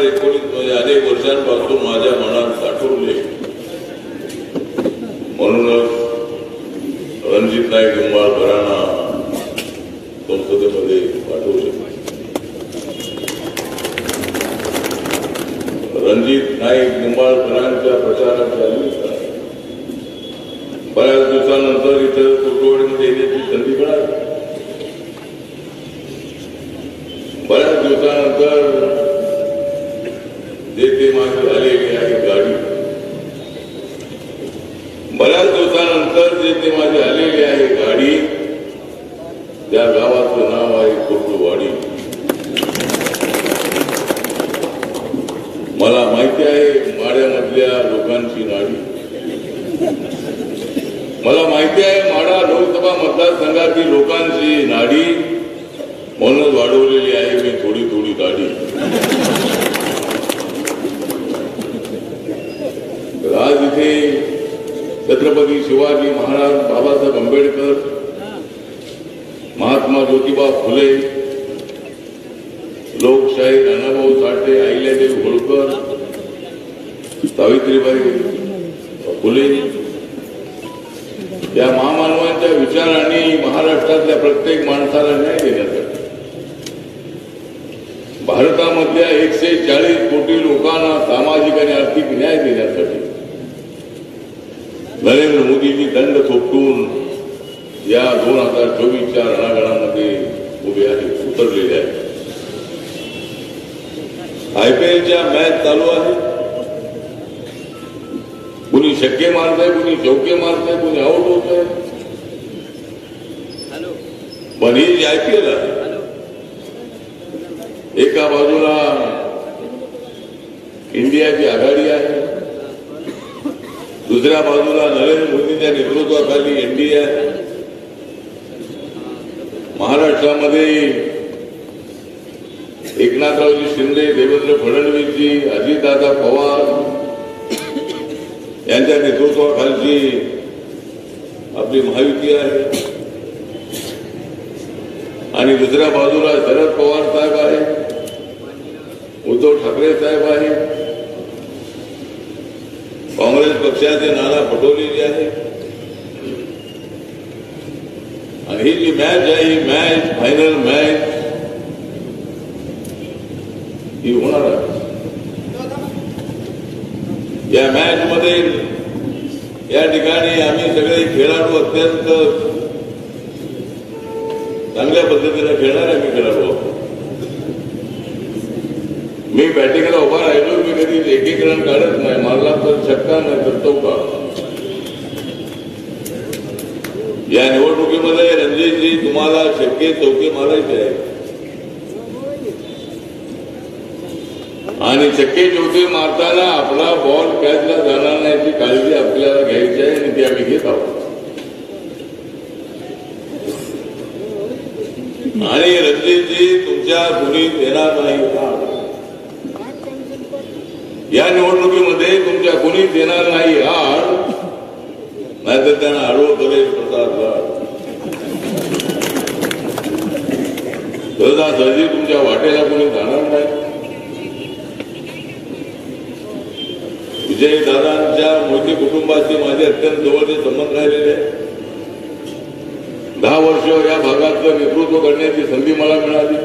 हजार एकोणीसमध्ये अनेक वर्षांपासून माझ्या मनात साठवले म्हणूनच रणजित नाईक निंबाळकरांना संसदेमध्ये पाठवू शकतो रणजित नाईक निंबाळकरांच्या प्रचाराच्या निमित्ताने बऱ्याच दिवसानंतर इथं कुटुंबमध्ये येण्याची संधी मिळाली. बऱ्याच दिवसानंतर जे ते माझी झालेली आहे गाडी। बऱ्याच दिवसानंतर जे ते माझी आलेली आहे गाडी। त्या गावाचं नाव आहे कुर्डुवाडी मला माहिती आहे माड्यामधल्या लोकांची नाडी। मला माहिती आहे, माडा लोकसभा मतदारसंघातील लोकांची नाडी। म्हणूनच वाढवलेली आहे मी थोडी छत्रपती शिवाजी महाराज बाबासाहेब आंबेडकर महात्मा ज्योतिबा फुले लोकशाही अण्णाभाऊ साठे अहिल्यादेवी होळकर सावित्रीबाई फुले. या महामानवांच्या विचारांनी महाराष्ट्रातल्या प्रत्येक माणसाला न्याय देण्यासाठी भारतामधल्या एकशे चाळीस कोटी लोकांना सामाजिक आणि आर्थिक न्याय देण्यासाठी नरेंद्र मोदींनी दंड थोपटून या दोन हजार चोवीसच्या रणांगणामध्ये उभे आहेत उतरलेले आहेत. आयपीएलच्या मॅच चालू आहे. कुणी शक्के मारतंय कुणी चौके मारतंय कुणी आउट होत आहे पण ही जी आयपीएल आहे एका बाजूला इंडियाची आघाडी आहे दुसऱ्या बाजूला नरेंद्र मोदींच्या नेतृत्वाखाली एनडीए. महाराष्ट्रामध्ये एकनाथरावजी शिंदे देवेंद्र फडणवीसजी अजितदादा पवार यांच्या नेतृत्वाखालची आपली महायुती आहे. आणि दुसऱ्या बाजूला शरद पवार साहेब आहे उद्धव ठाकरे साहेब आहे. काँग्रेस पक्षाचे नाना पटोले जे आहे आणि ही जी मॅच आहे ही मॅच फायनल मॅच ही होणार आहे. या मॅच मध्ये या ठिकाणी आम्ही सगळे खेळाडू अत्यंत चांगल्या पद्धतीने खेळणारे आम्ही खेळाडू. आहोत मी बॅटिंगला उभा राहिलो मी कधी एकीकरण काढत नाही. मारला तर छक्का नाही तर चौका या निवडणुकीमध्ये रणजितजी तुम्हाला शक्य चौके मारायचे आहे आणि चक्के चौके मारताना आपला बॉल कॅचला जाणार नाही याची काळजी आपल्याला घ्यायची आहे आणि ती आम्ही घेत आहोत. आणि रणजितजी तुमच्या धुनीत येणार नाही. का या निवडणुकीमध्ये तुमच्या कोणीच येणार नाही आड नाहीतर त्यांना आडवं करेल प्रसाद सहजी तुमच्या वाटेला कोणी जाणार नाही. विजय दादांच्या मोठी कुटुंबाशी माझे अत्यंत जवळचे संबंध राहिलेले दहा वर्ष या भागातलं नेतृत्व करण्याची संधी मला मिळाली.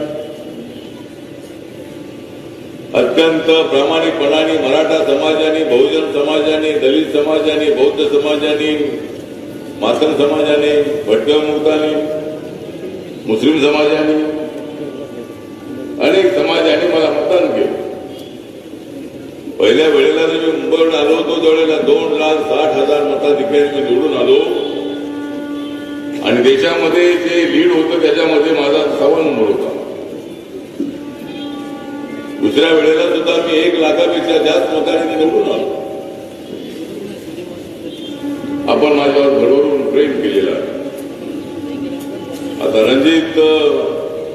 अत्यंत प्रामाणिकपणाने मराठा समाजाने बहुजन समाजाने दलित समाजाने बौद्ध समाजाने मातंग समाजाने भटकळ मुस्लिम समाजाने अनेक समाजाने मला मतदान केलं. पहिल्या वेळेला जर मी मुंबईवर आलो होतो त्यावेळेला दोन लाख साठ हजार मताधिकारी मी निवडून आलो. आणि देशामध्ये जे लीड होतं त्याच्यामध्ये माझा सव्वा नंबर होता. दुसऱ्या वेळेला सुद्धा मी एक लाखापेक्षा जास्त मताने निवडून आलो. आपण माझ्यावर भरभरून प्रेम केलेला आता रणजित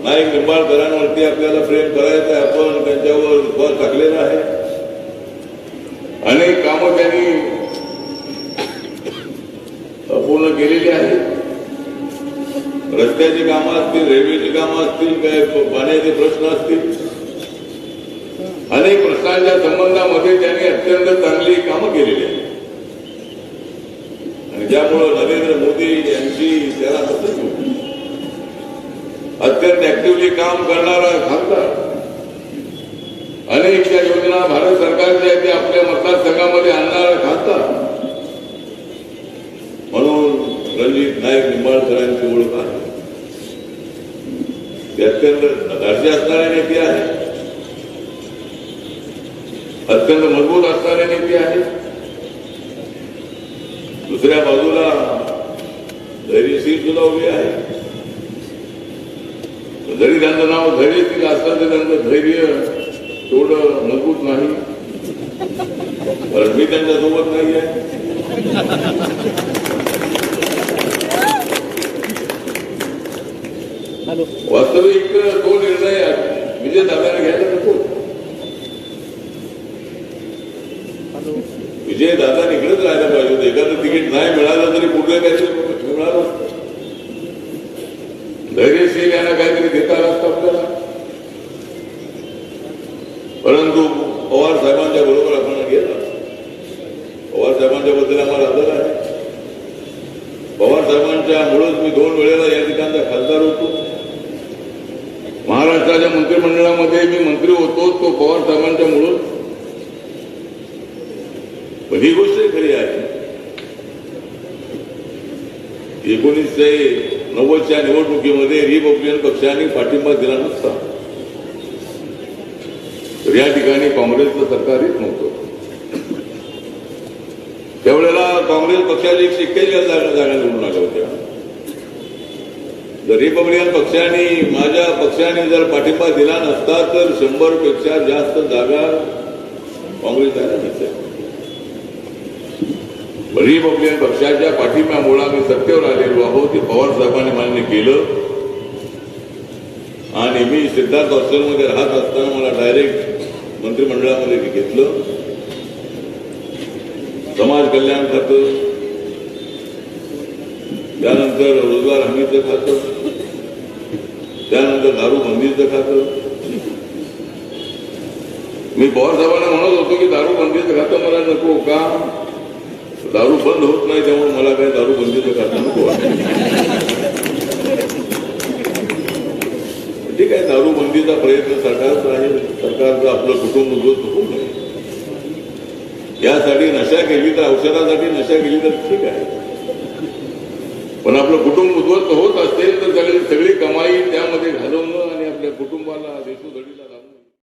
नाईक निंबाळकरांवरती आपल्याला प्रेम करायचं आहे आपण त्यांच्यावर भर टाकलेला आहे. अनेक कामं त्यांनी पूर्ण केलेली आहेत. रस्त्याची कामं असतील रेल्वेची कामं असतील काय पाण्याचे प्रश्न असतील अनेक प्रश्नांच्या संबंधामध्ये त्यांनी अत्यंत चांगली कामं केलेली आहेत. आणि ज्यामुळं नरेंद्र मोदी यांची त्याला मदत होती अत्यंत ऍक्टिव्हली काम करणारा खासदार. अनेक त्या योजना भारत सरकारच्या आहेत त्या आपल्या मतदारसंघामध्ये आणणारा खासदार. म्हणून रणजित नाईक निंबाळकरांची ओळख आहे. ते अत्यंत दर्जा असणारे नेते आहेत. अत्यंत मजबूत असणारे नेते आहेत दुसऱ्या बाजूला धैर्यशील सुद्धा उभे आहे. जरी त्यांचं नाव धैर्यशील असलं तर त्यांचं धैर्य तेवढं मजबूत नाही. कारण मी त्यांच्यासोबत नाही आहे वास्तविक तो निर्णय विजय दादाने घ्यायला नको. विजय दादा इकडेच राहायला पाहिजे होते. एखादं तिकीट नाही मिळालं तरी पुढे त्याचे मिळालं धैर्यशील यांना काहीतरी देता असतं आपल्याला. परंतु पवार साहेबांच्या बरोबर आपण गेला. पवार साहेबांच्या बद्दल आम्हाला आदर आहे. पवार साहेबांच्या मुळेच मी दोन वेळेला या ठिकाणचा खासदार होतो. महाराष्ट्राच्या मंत्रिमंडळामध्ये मी मंत्री होतो तो पवार साहेबांच्या मुळे पण ही गोष्ट खरी आहे. एकोणीसशे नव्वदच्या निवडणुकीमध्ये रिपब्लिकन पक्षाने पाठिंबा दिला नसता. तर या ठिकाणी काँग्रेसचं सरकार येत नव्हतं. त्यावेळेला काँग्रेस पक्षाला एकशे एक्केचाळीस जागा जागा निवडून आल्या होत्या. जर रिपब्लिकन पक्षाने माझ्या पक्षाने जर पाठिंबा दिला नसता तर शंभरपेक्षा जास्त जागा काँग्रेस जागा नसत्या रिपब्लिकन पक्षाच्या पाठिंब्यामुळे आम्ही सत्तेवर आलेलो आहोत ते पवार साहेबांनी मान्य केलं. आणि मी सिद्धार्थ हॉस्टेलमध्ये राहत असताना मला डायरेक्ट मंत्रिमंडळामध्ये घेतलं. समाज कल्याण खातं त्यानंतर रोजगार हमीचं खातं त्यानंतर दारू बंदीचं खातं. मी पवार साहेबांना म्हणत होतो की दारू बंदीचं खातं मला नको का? दारू बंद होत नाही त्यामुळे मला काही दारू बंदीचं करता नको. ठीक आहे दारू बंदीचा प्रयत्न सरकारचा आहे सरकारचं आपलं कुटुंब उद्ध्वस्त होऊ नये यासाठी नशा केली तर औषधासाठी नशा केली तर ठीक आहे. पण आपलं कुटुंब उद्ध्वस्त होत असेल तर सगळी सगळी कमाई त्यामध्ये घालवणं आणि आपल्या कुटुंबाला देशोधडीला